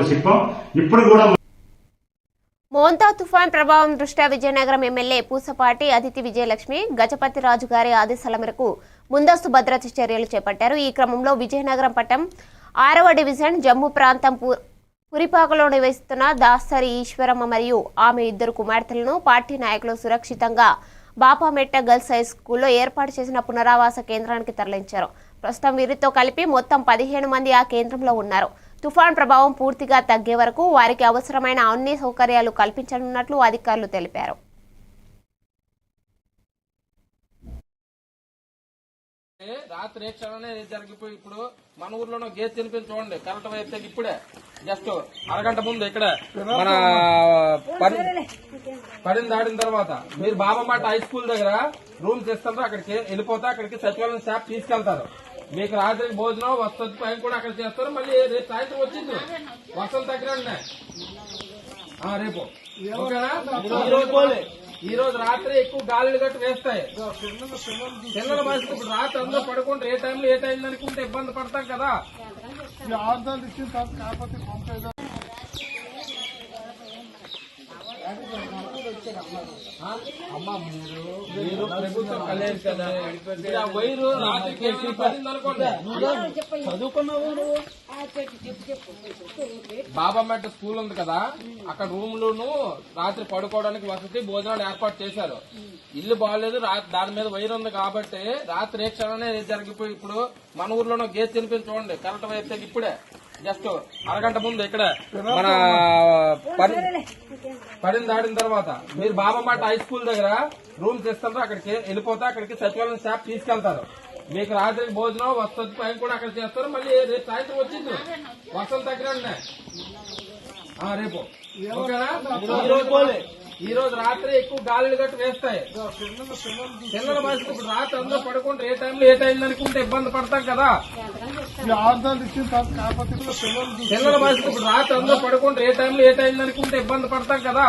శిల్పం ఇప్పుడు కూడా మోంతా తుఫాన్ ప్రభావం దృష్ట్యా విజయనగరం ఎమ్మెల్యే పూసపాటి అతిథి విజయలక్ష్మి గజపతి రాజు గారి ఆదేశాల మేరకు ముందస్తు భద్రత చర్యలు చేపట్టారు. ఈ క్రమంలో విజయనగరం పట్టం ఆరవ డివిజన్ జమ్మూ ప్రాంతం పు- పురిపాకలో నివసిస్తున్న దాసరి ఈశ్వరమ్మ మరియు ఆమె ఇద్దరు కుమార్తెలను పార్టీ నాయకులు సురక్షితంగా బాపామెట్ట గర్ల్స్ హై స్కూల్లో ఏర్పాటు చేసిన పునరావాస కేంద్రానికి తరలించారు. ప్రస్తుతం వీరితో కలిపి మొత్తం పదిహేను మంది ఆ కేంద్రంలో ఉన్నారు. తుఫాన్ ప్రభావం పూర్తిగా తగ్గే వరకు వారికి అవసరమైన అన్ని సౌకర్యాలు కల్పించనున్నట్లు అధికారులు తెలిపారు. రాత్రి క్షణమే జరిగిపోయి ఇప్పుడు మన ఊర్లోనో గేట్ తినిపించి చూడండి. కరెంట్ వైపు ఇప్పుడే. జస్ట్ అరగంట ముందు ఇక్కడ మన పడిన దాడిన తర్వాత. మీరు బాబామాట హై స్కూల్ దగ్గర రూమ్స్ ఇస్తారు అక్కడికి వెళ్ళిపోతే అక్కడికి సచివాలయం స్టాఫ్ తీసుకెళ్తారు. మీకు రాత్రికి భోజనం వస్తుంది పైన కూడా అక్కడ చేస్తారు. మళ్ళీ రేపు సాయంత్రం వచ్చింది. తగ్గిరండి ఆ, రేపు. ఈ రోజు రాత్రి ఎక్కువ గాలులు గట్టు వేస్తాయి. పిల్లల వయసు ఇప్పుడు రాత్రి అందరూ పడుకుంటే ఏ టైంలో ఏ టైం అనుకుంటే ఇబ్బంది పడతాం కదా. మీరు మీరు ప్రభుత్వం కదా? వైరు పడింది బాబామెట్ స్కూల్ ఉంది కదా అక్కడ రూమ్ లోను రాత్రి పడుకోవడానికి వసతి భోజనాలు ఏర్పాటు చేశారు. ఇల్లు బాగాలేదు దాని మీద వైర్ ఉంది కాబట్టి రాత్రి ఏ క్షణమే జరిగిపోయి ఇప్పుడు మన ఊర్లోనో గేట్ తినిపించి చూడండి కరెంట్ వైపు ఇప్పుడే. జస్ట్ అరగంట ముందు ఇక్కడ మన పని పడిన దాడిన తర్వాత. మీరు బాబామాట హై స్కూల్ దగ్గర రూమ్స్ ఇస్తారు అక్కడికి వెళ్ళిపోతే అక్కడికి సచివాలయం స్టాఫ్ తీసుకెళ్తారు. మీకు రాత్రికి భోజనం వస్తుంది పైన కూడా అక్కడ చేస్తారు. మళ్ళీ రేపు సాయంత్రం వచ్చింది. తగ్గిరండి ఆ, రేపు. ఓకేనా? ఈ రోజు ఈ రోజు రాత్రి ఎక్కువ గాలులు గట్టు వేస్తాయి. పిల్లల వయసు ఇప్పుడు రాత్రి అందరూ పడుకుంటే ఏ టైంలో ఏ టైం అనుకుంటే ఇబ్బంది పడతాం కదా. పిల్లల వయసు ఇప్పుడు రాత్రి అందరూ పడుకుంటే ఏ టైంలో ఏ టైం అనుకుంటే ఇబ్బంది పడతాం కదా.